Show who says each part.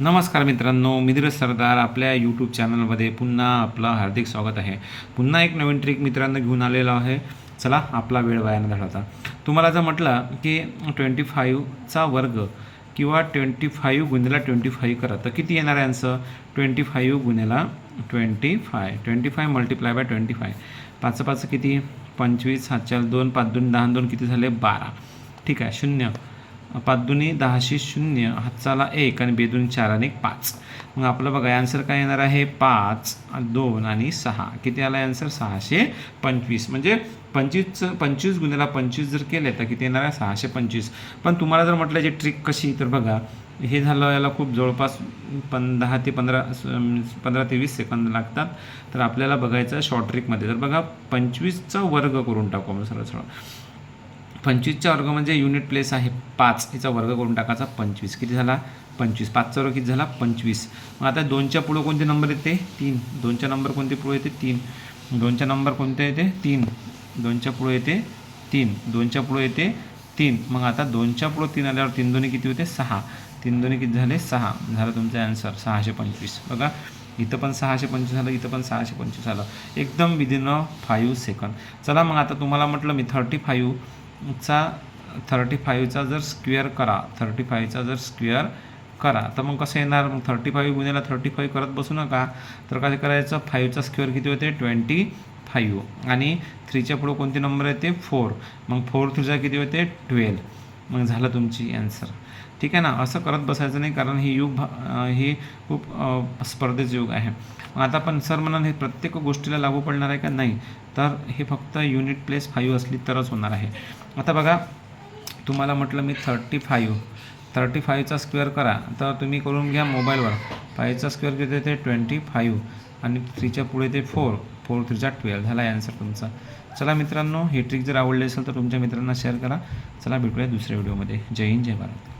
Speaker 1: नमस्कार मित्रांनो मी धीरज सरदार. आपल्या यूट्यूब चॅनलमध्ये पुन्हा आपलं हार्दिक स्वागत आहे. पुन्हा एक नवीन ट्रिक मित्रांनो घेऊन आलेलो आहे. चला आपला वेळ वाया न घालवता. तुम्हाला जर म्हटलं की ट्वेंटी फाईव्हचा वर्ग किंवा ट्वेंटी फाईव्ह गुन्ह्याला ट्वेंटी फाईव्ह करा तर किती येणार आहे answer twenty five गुन्ह्याला twenty five twenty five multiply by twenty five पाच पाच किती? पंचवीस सात चार दोन पाच दोन दहा दोन किती झाले? बारा. ठीक आहे शून्य. पाच दुनी दहाशे शून्य हातचाला एक आणि बेदून चार आणि पाच. मग आपलं बघा आन्सर काय येणार आहे? पाच दोन आणि सहा. किती आला आन्सर सहाशे पंचवीस. म्हणजे पंचवीसचं पंचवीस गुन्ह्याला पंचवीस जर केले तर किती येणार आहे? सहाशे पंचवीस. पण तुम्हाला जर म्हटलं जे ट्रिक कशी तर बघा हे झालं याला खूप जवळपास पं दहा ते पंधरा पंधरा ते वीस सेकंद लागतात. तर आपल्याला बघायचं शॉर्ट ट्रिकमध्ये तर बघा पंचवीसचा वर्ग करून टाकू आपण सरळ सरळ पंचवीसचा वर्ग म्हणजे युनिट प्लेस आहे पाच. याचा वर्ग करून टाकायचा पंचवीस. किती झाला? पंचवीस. पाचचा वर्ग किती झाला? पंचवीस. मग आता दोनच्या पुढं कोणते नंबर येते? तीन. दोनच्या नंबर कोणते पुढे येते? तीन. दोनच्या नंबर कोणते येते? तीन. दोनच्या पुढे येते? तीन. दोनच्या पुढे येते? तीन. मग आता दोनच्या पुढं तीन आल्यावर तीन दोन्ही किती होते? सहा. तीन दोन्ही किती झाले? सहा. झालं तुमचं आन्सर सहाशे पंचवीस. बघा. इथं पण सहाशे पंचवीस झालं इथं पण सहाशे पंचवीस झालं. एकदम विदिन अ फाईव्ह सेकंद चला मग आता तुम्हाला म्हटलं मी थर्टी फाईव्हचा थर्टी फाईव्हचा जर स्क्वेअर करा थर्टी फाईव्हचा जर स्क्वेअर करा तर मग कसं येणार? मग थर्टी फाईव्ह गुन्ह्याला थर्टी फाईव्ह करत बसू नका. तर काय करायचं? फाईव्हचा स्क्वेअर किती होते? ट्वेंटी फाईव्ह आणि थ्रीच्या पुढं कोणते नंबर येते फोर मग फोर थ्रीचा किती होते? ट्वेल्व मग झालं तुमची ॲन्सर ठीक आहे ना? असं करत बसायचं नाही कारण हे युग भा- हे खूप स्पर्धेचं युग आहे. आता पण सर म्हणाल हे प्रत्येक गोष्टीला लागू पडणार आहे का? नाही. तर हे फक्त युनिट प्लेस फाईव्ह असली तरच होणार आहे. आता बघा तुम्हाला म्हटलं मी थर्टी फाईव्ह थर्टी फाईव्हचा स्क्वेअर करा. तर तुम्ही करून घ्या मोबाईलवर फाईव्हचा स्क्वेअर किती ते ट्वेंटी फाईव्ह आणि थ्रीच्या पुढे ते फोर फोर थ्रीचा ट्वेल्व झाला आन्सर तुमचा. चला मित्रांनो हे ट्रिक जर आवडली असेल तर तुमच्या मित्रांना शेअर करा. चला भेटूया दुसऱ्या व्हिडिओमध्ये जय हिंद जय भारत.